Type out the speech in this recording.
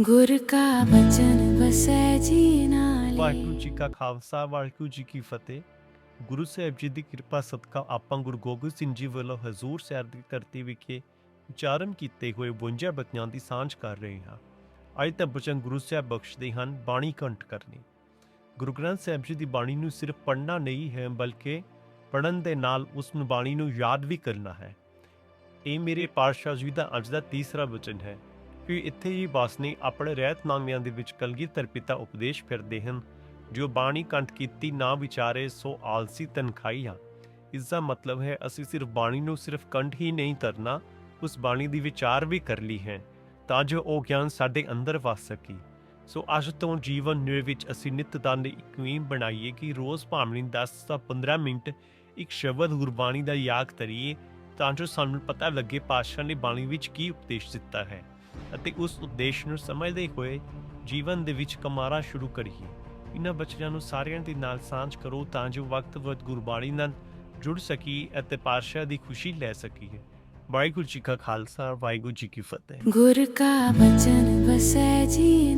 ਗੁਰ ਕਾ ਬਚਨ ਵਸੈ ਜੀ ਨਾਲੇ। ਵਾਹਿਗੁਰੂ ਜੀ ਕਾ ਖਾਲਸਾ, ਵਾਹਿਗੁਰੂ ਜੀ ਕੀ ਫਤਿਹ। ਗੁਰੂ ਸਾਹਿਬ ਜੀ ਦੀ ਕਿਰਪਾ ਸਦਕਾ ਆਪਾਂ ਗੁਰੂ ਗੋਬਿੰਦ ਸਿੰਘ ਜੀ ਵੱਲੋਂ ਹਜ਼ੂਰ ਸਾਹਿਬ ਦੀ ਧਰਤੀ ਵਿਖੇ ਉਚਾਰਨ ਕੀਤੇ ਹੋਏ 52 ਬਚਨਾਂ ਦੀ ਸਾਂਝ ਕਰ ਰਹੇ ਹਾਂ। ਅੱਜ ਤਾਂ ਬਚਨ ਗੁਰੂ ਸਾਹਿਬ ਬਖਸ਼ਦੇ ਹਨ, ਬਾਣੀ ਕੰਠ ਕਰਨੀ। ਗੁਰੂ ਗ੍ਰੰਥ ਸਾਹਿਬ ਜੀ ਦੀ ਬਾਣੀ ਨੂੰ ਸਿਰਫ ਪੜ੍ਹਨਾ ਨਹੀਂ ਹੈ, ਬਲਕਿ ਪੜ੍ਹਨ ਦੇ ਨਾਲ ਉਸ ਨੂੰ ਬਾਣੀ ਨੂੰ ਯਾਦ ਵੀ ਕਰਨਾ ਹੈ। ਇਹ ਮੇਰੇ ਪਾਤਸ਼ਾਹ ਜੀ ਦਾ ਅੱਜ ਦਾ ਤੀਸਰਾ ਬਚਨ ਹੈ। ਕਿ ਇੱਥੇ ਹੀ ਬਾਸਨੀ ਆਪਣੇ ਰਹਿਤਨਾਮਿਆਂ ਦੇ ਵਿੱਚ ਕਲਗੀਧਰ ਪਿਤਾ ਉਪਦੇਸ਼ ਫਿਰਦੇ ਹਨ, ਜੋ ਬਾਣੀ ਕੰਠ ਕੀਤੀ ਨਾ ਵਿਚਾਰੇ ਸੋ ਆਲਸੀ ਤਨ ਖਾਈਆ ਇਸ ਦਾ ਮਤਲਬ ਹੈ, ਅਸੀਂ ਸਿਰਫ ਬਾਣੀ ਨੂੰ ਸਿਰਫ ਕੰਠ ਹੀ ਨਹੀਂ ਕਰਨਾ ਉਸ ਬਾਣੀ ਦੀ ਵਿਚਾਰ ਵੀ ਕਰ ਲਈ ਹੈ, ਤਾਂ ਜੋ ਉਹ ਗਿਆਨ ਸਾਡੇ ਅੰਦਰ ਵਸ ਸਕੇ। ਸੋ ਅੱਜ ਤੋਂ ਜੀਵਨ ਨਿਰ ਵਿੱਚ ਅਸੀਂ ਨਿਤ ਦਾਨ ਦੀ ਬਣਾਈਏ ਕਿ ਰੋਜ਼ ਭਾਵੇਂ 10 ਤੋਂ 15 ਮਿੰਟ ਇੱਕ ਸ਼ਬਦ ਗੁਰਬਾਣੀ ਦਾ ਯਾਦ ਕਰੀਏ ਤਾਂ ਜੋ ਸਾਨੂੰ ਪਤਾ ਲੱਗੇ ਪਾਤਸ਼ਾਹ ਨੇ ਬਾਣੀ ਵਿੱਚ ਕੀ ਉਪਦੇਸ਼ ਦਿੱਤਾ ਹੈ। ਅਤੇ ਉਸ ਉਦੇਸ਼ ਨੂੰ ਸਮਝਦੇ ਹੋਏ ਜੀਵਨ ਦੇ ਵਿੱਚ ਕਮਾਰਾ ਸ਼ੁਰੂ ਕਰੀਏ। ਇਹਨਾਂ ਬੱਚਿਆਂ ਨੂੰ ਸਾਰਿਆਂ ਦੇ ਨਾਲ ਸਾਂਝ ਕਰੋ ਤਾਂ ਜੋ ਵਕਤ-ਵਕਤ ਗੁਰਬਾਣੀ ਨਾਲ ਜੁੜ ਸਕੀ ਅਤੇ ਪਾਤਸ਼ਾਹ ਦੀ ਖੁਸ਼ੀ ਲੈ ਸਕੀਏ। ਵਾਹਿਗੁਰੂ ਜੀ ਕਾ ਖਾਲਸਾ, ਵਾਹਿਗੁਰੂ ਜੀ ਕੀ ਫਤਿਹ। ਗੁਰ ਕਾ ਬਚਨ ਵਸੈ ਜੀ